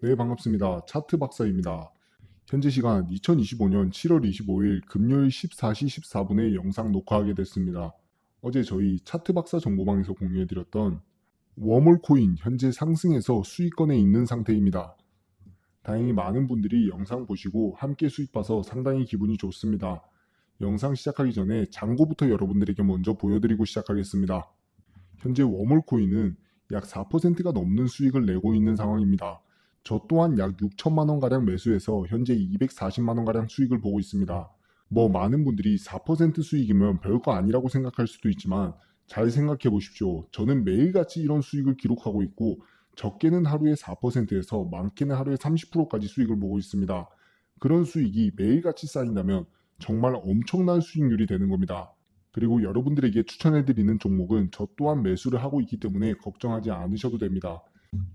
네, 반갑습니다. 차트 박사입니다. 현재 시간 2025년 7월 25일 금요일 14시 14분에 영상 녹화하게 됐습니다. 어제 저희 차트 박사 정보방에서 공유해드렸던 워몰 코인 현재 상승해서 수익권에 있는 상태입니다. 다행히 많은 분들이 영상 보시고 함께 수익 봐서 상당히 기분이 좋습니다. 영상 시작하기 전에 장고부터 여러분들에게 먼저 보여드리고 시작하겠습니다. 현재 워몰 코인은 약 4%가 넘는 수익을 내고 있는 상황입니다. 저 또한 약 6천만 원 가량 매수해서 현재 240만 원 가량 수익을 보고 있습니다. 뭐 많은 분들이 4% 수익이면 별거 아니라고 생각할 수도 있지만 잘 생각해 보십시오. 저는 매일같이 이런 수익을 기록하고 있고 적게는 하루에 4%에서 많게는 하루에 30%까지 수익을 보고 있습니다. 그런 수익이 매일같이 쌓인다면 정말 엄청난 수익률이 되는 겁니다. 그리고 여러분들에게 추천해드리는 종목은 저 또한 매수를 하고 있기 때문에 걱정하지 않으셔도 됩니다.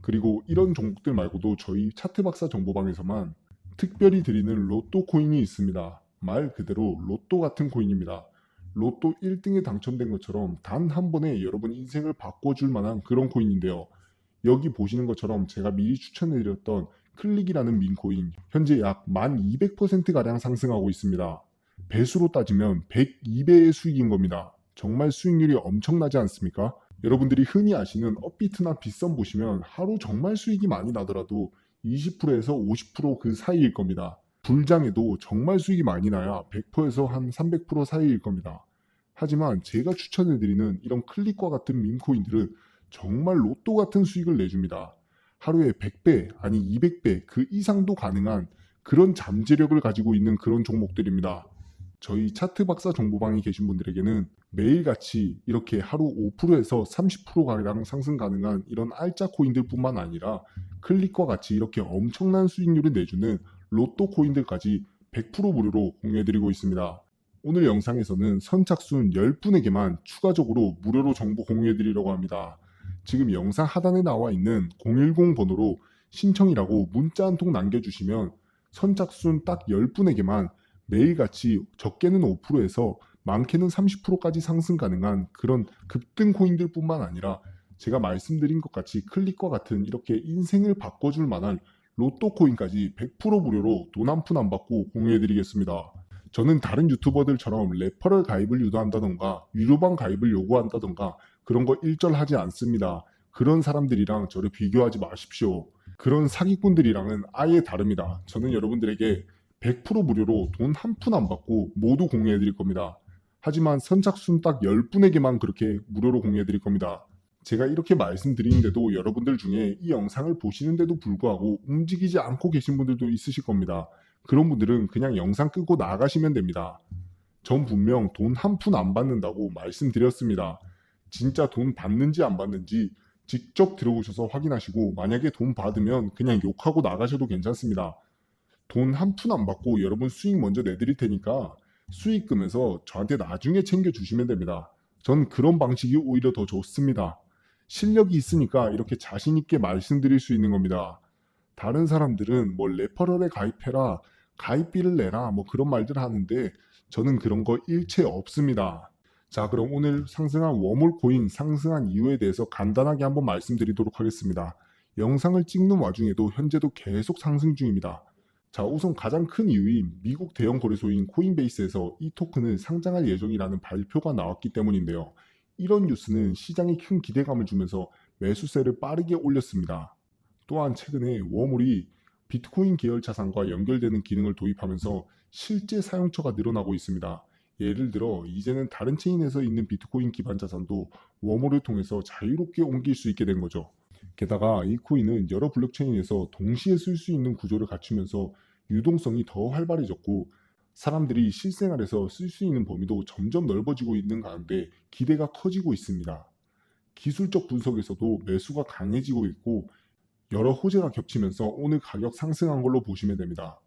그리고 이런 종목들 말고도 저희 차트 박사 정보방에서만 특별히 드리는 로또 코인이 있습니다. 말 그대로 로또 같은 코인입니다. 로또 1등에 당첨된 것처럼 단 한 번에 여러분 인생을 바꿔줄 만한 그런 코인인데요. 여기 보시는 것처럼 제가 미리 추천해드렸던 클릭이라는 민코인 현재 약 1200%가량 상승하고 있습니다. 배수로 따지면 102배의 수익인 겁니다. 정말 수익률이 엄청나지 않습니까? 여러분들이 흔히 아시는 업비트나 빗썸 보시면 하루 정말 수익이 많이 나더라도 20%에서 50%그 사이일 겁니다. 불장에도 정말 수익이 많이 나야 100%에서 한 300% 사이일 겁니다. 하지만 제가 추천해드리는 이런 클릭과 같은 밈코인들은 정말 로또 같은 수익을 내줍니다. 하루에 100배, 아니 200배 그 이상도 가능한 그런 잠재력을 가지고 있는 그런 종목들입니다. 저희 차트 박사 정보방에 계신 분들에게는 매일같이 이렇게 하루 5%에서 30%가량 상승 가능한 이런 알짜 코인들 뿐만 아니라 클릭과 같이 이렇게 엄청난 수익률을 내주는 로또 코인들까지 100% 무료로 공유해드리고 있습니다. 오늘 영상에서는 선착순 10분에게만 추가적으로 무료로 정보 공유해드리려고 합니다. 지금 영상 하단에 나와 있는 010 번호로 신청이라고 문자 한 통 남겨주시면 선착순 딱 10분에게만 매일같이 적게는 5%에서 많게는 30%까지 상승 가능한 그런 급등 코인들 뿐만 아니라 제가 말씀드린 것 같이 클릭과 같은 이렇게 인생을 바꿔줄 만한 로또 코인까지 100% 무료로 돈 한 푼 안 받고 공유해드리겠습니다. 저는 다른 유튜버들처럼 레퍼럴 가입을 유도한다던가 유료방 가입을 요구한다던가 그런 거 일절 하지 않습니다. 그런 사람들이랑 저를 비교하지 마십시오. 그런 사기꾼들이랑은 아예 다릅니다. 저는 여러분들에게 100% 무료로 돈 한 푼 안 받고 모두 공유해 드릴 겁니다. 하지만 선착순 딱 10분에게만 그렇게 무료로 공유해 드릴 겁니다. 제가 이렇게 말씀드리는데도 여러분들 중에 이 영상을 보시는데도 불구하고 움직이지 않고 계신 분들도 있으실 겁니다. 그런 분들은 그냥 영상 끄고 나가시면 됩니다. 전 분명 돈 한 푼 안 받는다고 말씀드렸습니다. 진짜 돈 받는지 안 받는지 직접 들어오셔서 확인하시고 만약에 돈 받으면 그냥 욕하고 나가셔도 괜찮습니다. 돈 한 푼 안 받고 여러분 수익 먼저 내드릴 테니까 수익금에서 저한테 나중에 챙겨주시면 됩니다. 전 그런 방식이 오히려 더 좋습니다. 실력이 있으니까 이렇게 자신있게 말씀드릴 수 있는 겁니다. 다른 사람들은 뭐 레퍼럴에 가입해라, 가입비를 내라, 뭐 그런 말들 하는데 저는 그런 거 일체 없습니다. 자, 그럼 오늘 상승한 워몰 코인 상승한 이유에 대해서 간단하게 한번 말씀드리도록 하겠습니다. 영상을 찍는 와중에도 현재도 계속 상승 중입니다. 자, 우선 가장 큰 이유인 미국 대형 거래소인 코인베이스에서 이 토큰을 상장할 예정이라는 발표가 나왔기 때문인데요. 이런 뉴스는 시장에 큰 기대감을 주면서 매수세를 빠르게 올렸습니다. 또한 최근에 워몰이 비트코인 계열 자산과 연결되는 기능을 도입하면서 실제 사용처가 늘어나고 있습니다. 예를 들어 이제는 다른 체인에서 있는 비트코인 기반 자산도 워몰을 통해서 자유롭게 옮길 수 있게 된 거죠. 게다가 이 코인은 여러 블록체인에서 동시에 쓸 수 있는 구조를 갖추면서 유동성이 더 활발해졌고 사람들이 실생활에서 쓸 수 있는 범위도 점점 넓어지고 있는 가운데 기대가 커지고 있습니다. 기술적 분석에서도 매수가 강해지고 있고 여러 호재가 겹치면서 오늘 가격 상승한 걸로 보시면 됩니다.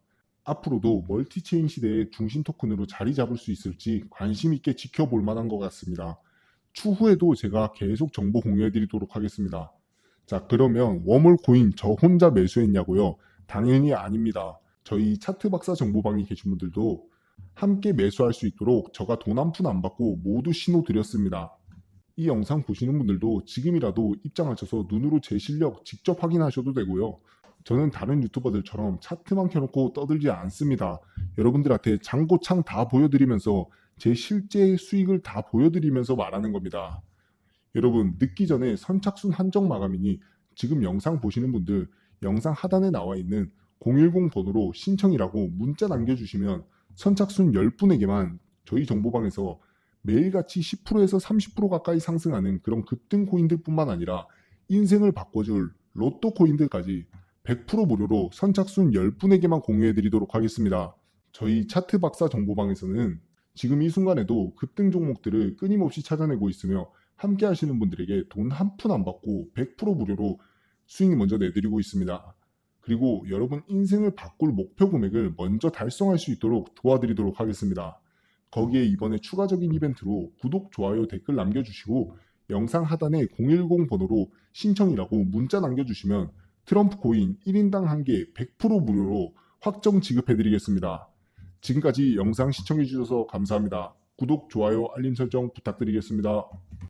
앞으로도 멀티체인 시대의 중심 토큰으로 자리 잡을 수 있을지 관심 있게 지켜볼 만한 것 같습니다. 추후에도 제가 계속 정보 공유해 드리도록 하겠습니다. 자, 그러면 워몰 코인 저 혼자 매수했냐고요? 당연히 아닙니다. 저희 차트 박사 정보방에 계신 분들도 함께 매수할 수 있도록 저가 돈 한 푼 안 받고 모두 신호 드렸습니다. 이 영상 보시는 분들도 지금이라도 입장하셔서 눈으로 제 실력 직접 확인하셔도 되고요. 저는 다른 유튜버들처럼 차트만 켜놓고 떠들지 않습니다. 여러분들한테 장고창 다 보여드리면서 제 실제 수익을 다 보여드리면서 말하는 겁니다. 여러분 늦기 전에 선착순 한정 마감이니 지금 영상 보시는 분들 영상 하단에 나와 있는 010 번호로 신청이라고 문자 남겨주시면 선착순 10분에게만 저희 정보방에서 매일같이 10%에서 30% 가까이 상승하는 그런 급등 코인들뿐만 아니라 인생을 바꿔줄 로또 코인들까지 100% 무료로 선착순 10분에게만 공유해드리도록 하겠습니다. 저희 차트 박사 정보방에서는 지금 이 순간에도 급등 종목들을 끊임없이 찾아내고 있으며 함께 하시는 분들에게 돈 한 푼 안 받고 100% 무료로 수익 먼저 내드리고 있습니다. 그리고 여러분 인생을 바꿀 목표 금액을 먼저 달성할 수 있도록 도와드리도록 하겠습니다. 거기에 이번에 추가적인 이벤트로 구독, 좋아요, 댓글 남겨주시고 영상 하단에 010 번호로 신청이라고 문자 남겨주시면 트럼프 코인 1인당 1개 100% 무료로 확정 지급해드리겠습니다. 지금까지 영상 시청해주셔서 감사합니다. 구독, 좋아요, 알림 설정 부탁드리겠습니다.